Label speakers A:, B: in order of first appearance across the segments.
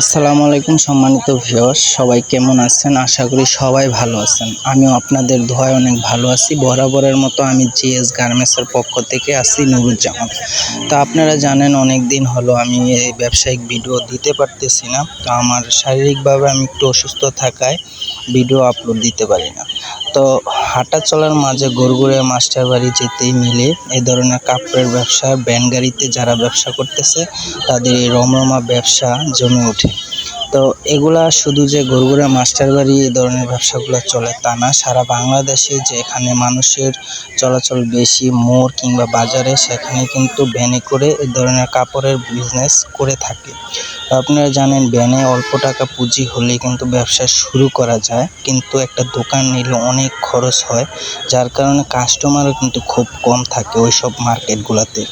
A: আসসালামু আলাইকুম সম্মানিত ভিউয়ার্স, সবাই কেমন আছেন? আশা করি সবাই ভালো আছেন। আমিও আপনাদের দোয়ায় অনেক ভালো আছি। বরাবরের মতো আমি জিএস গার্মেন্টসের পক্ষ থেকে আছি নুরুজ্জামান। তো আপনারা জানেন অনেক দিন হলো আমি এই ব্যবসায়িক ভিডিও দিতে পারতেছি না। তো আমার শারীরিকভাবে আমি একটু অসুস্থ থাকায় ভিডিও আপলোড দিতে পারি না। তো হাঁটা চলার মাঝে গড়গুড়ে মাস্টার বাড়ি যেতেই মিলে এই ধরনের কাপড়ের ব্যবসা, ব্যান গাড়িতে যারা ব্যবসা করতেছে, তাদের এই রমরমা ব্যবসা জমে ওঠে। তো এগুলা শুধু যে গড়গুড়া মাস্টার বাড়ি এই ধরনের ব্যবসাগুলো চলে তা না, সারা বাংলাদেশে যে এখানে মানুষের চলাচল বেশি, মোড় কিংবা বাজারে, সেখানে কিন্তু ভ্যানে করে এই ধরনের কাপড়ের বিজনেস করে থাকে। আপনারা জানেন, ব্যানে অল্প টাকা পুঁজি হলেই কিন্তু ব্যবসা শুরু করা যায়। কিন্তু একটা দোকান নিলে অনেক খরচ হয়, যার কারণে কাস্টমারও কিন্তু খুব কম থাকে ওই সব মার্কেটগুলোতে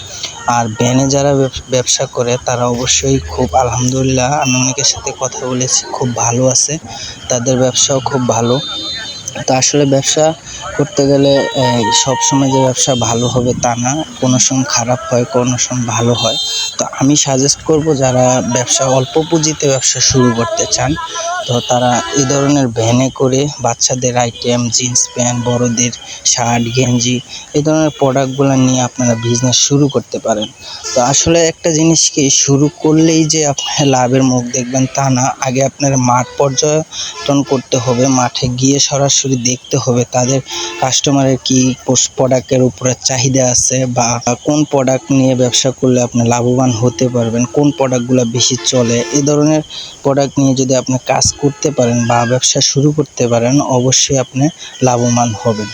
A: আর ব্যানে যারা ব্যবসা করে, তারা অবশ্যই খুব আলহামদুলিল্লাহ আমি অনেকের সাথে কথা বলেছি, খুব ভালো আছে। তাদের ব্যবসাও খুব ভালো। তো আসলে ব্যবসা করতে গেলে সব সময় যে ব্যবসা ভালো হবে তা না। কোনো সময় খারাপ হয়, কোনো সময় ভালো হয়। তো আমি সাজেস্ট করব যারা ব্যবসা, অল্প পুঁজিতে ব্যবসা শুরু করতে চান, তো তারা এই ধরনের ভ্যানে করে বাচ্চাদের আইটেম, জিন্স প্যান্ট, বড়দের শার্ট, গেঞ্জি, এই ধরনের প্রোডাক্টগুলো নিয়ে আপনারা বিজনেস শুরু করতে পারেন। তো আসলে একটা জিনিস কি, শুরু করলেই যে আপনার লাভের মুখ দেখবেন তা না। আগে আপনার মাঠ পর্যটন করতে হবে, মাঠে গিয়ে সরাসরি দেখতে হবে তাদের কাস্টমারের কি প্রোডাক্টের উপরে চাহিদা আছে বা কোন প্রোডাক্ট নিয়ে ব্যবসা করলে আপনি লাভবান হতে পারবেন, কোন প্রোডাক্টগুলো বেশি চলে, এ ধরনের প্রোডাক্ট নিয়ে যদি আপনি কাজ করতে পারেন বা ব্যবসা শুরু করতে পারেন, অবশ্যই আপনি লাভবান হবেন।